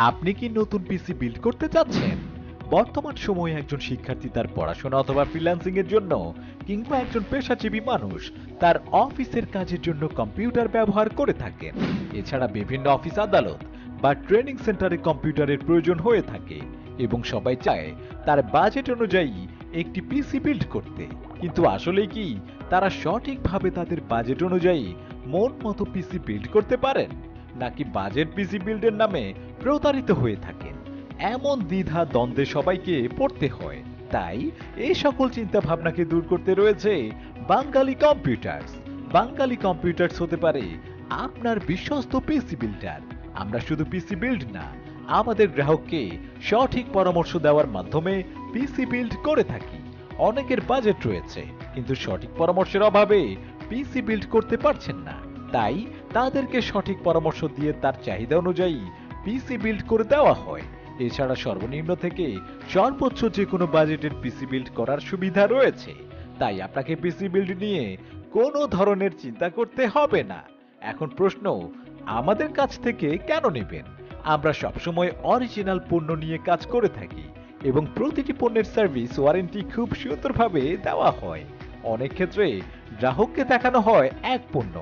আপনি কি নতুন পিসি বিল্ড করতে চাচ্ছেন? বর্তমান সময়ে একজন শিক্ষার্থী তার পড়াশোনা অথবা ফ্রিল্যান্সিং এর জন্য কিংবা একজন পেশাজীবী মানুষ তার অফিসের কাজের জন্য কম্পিউটার ব্যবহার করে থাকেন। এছাড়া বিভিন্ন অফিস আদালত বা ট্রেনিং সেন্টারে কম্পিউটারের প্রয়োজন হয়ে থাকে এবং সবাই চায় তার বাজেট অনুযায়ী একটি পিসি বিল্ড করতে। কিন্তু আসলে কি, তারা সঠিকভাবে তাদের বাজেট অনুযায়ী মন মতো পিসি বিল্ড করতে পারেন? নাকি বাজেট পিসি বিল্ডের নামে প্রতারিত হয়ে থাকেন। এমন দ্বিধা দ্বন্দ্বে সবাইকে পড়তে হয়। তাই এই সকল চিন্তা ভাবনাকে দূর করতে রয়েছে বাঙালি কম্পিউটার্স। বাঙালি কম্পিউটার্স হতে পারে আপনার বিশ্বস্ত পিসি বিল্ডার। আমরা শুধু পিসি বিল্ড না, আমাদের গ্রাহককে সঠিক পরামর্শ দেওয়ার মাধ্যমে পিসি বিল্ড করে থাকি। অনেকের বাজেট রয়েছে, কিন্তু সঠিক পরামর্শের অভাবে পিসি বিল্ড করতে পারছেন না। তাই তাদেরকে সঠিক পরামর্শ দিয়ে তার চাহিদা অনুযায়ী পিসি বিল্ড করে দেওয়া হয়। এছাড়া সর্বনিম্ন থেকে সর্বোচ্চ যে কোনো বাজেটের পিসি বিল্ড করার সুবিধা রয়েছে। তাই আপনাকে পিসি বিল্ড নিয়ে কোনো ধরনের চিন্তা করতে হবে না। এখন প্রশ্ন, আমাদের কাছ থেকে কেন নেবেন? আমরা সবসময় অরিজিনাল পণ্য নিয়ে কাজ করে থাকি এবং প্রতিটি পণ্যের সার্ভিস ওয়ারেন্টি খুব সুন্দরভাবে দেওয়া হয়। অনেক ক্ষেত্রে গ্রাহককে দেখানো হয় এক পণ্য,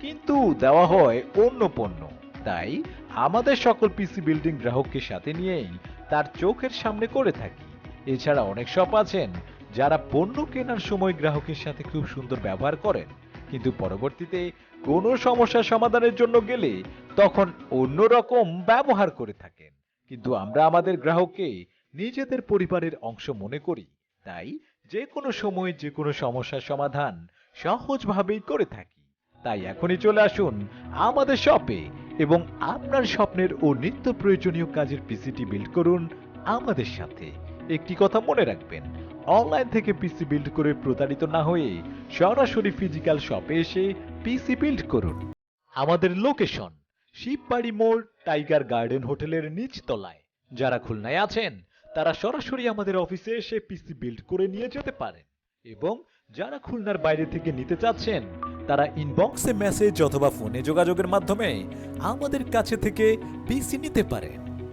কিন্তু দেওয়া হয় অন্য পণ্য। তাই আমাদের সকল পিসি বিল্ডিং গ্রাহককে সাথে নিয়েই তার চোখের সামনে করে থাকি। এছাড়া অনেক শপ আছেন যারা পণ্য কেনার সময় গ্রাহকের সাথে খুব সুন্দর ব্যবহার করেন। কিন্তু পরবর্তীতে কোনো সমস্যার সমাধানের জন্য গেলে তখন অন্যরকম ব্যবহার করে থাকেন। কিন্তু আমরা আমাদের গ্রাহককে নিজেদের পরিবারের অংশ মনে করি। তাই যে কোনো সময় যে কোনো সমস্যার সমাধান সহজভাবেই করে থাকি। তাই এখনই চলে আসুন আমাদের শপে এবং আপনার স্বপ্নের ও নিত্য প্রয়োজনীয় কাজের পিসিটি বিল্ড করুন আমাদের সাথে। একটি কথা মনে রাখবেন, অনলাইন থেকে পিসি বিল্ড করে প্রতারিত না হয়ে সরাসরি ফিজিক্যাল শপে এসে পিসি বিল্ড করুন। আমাদের লোকেশন, শিববাড়ি মোড়, টাইগার গার্ডেন হোটেলের নিচ তলায় যারা খুলনায় আছেন, তারা সরাসরি আমাদের অফিসে এসে পিসি বিল্ড করে নিয়ে যেতে পারেন। এবং যারা খুলনার বাইরে থেকে নিতে চাচ্ছেন, তারা ইনবক্সে মেসেজ অথবা ফোনে যোগাযোগের মাধ্যমে আমাদের কাছে থেকে পিসি নিতে পারেন।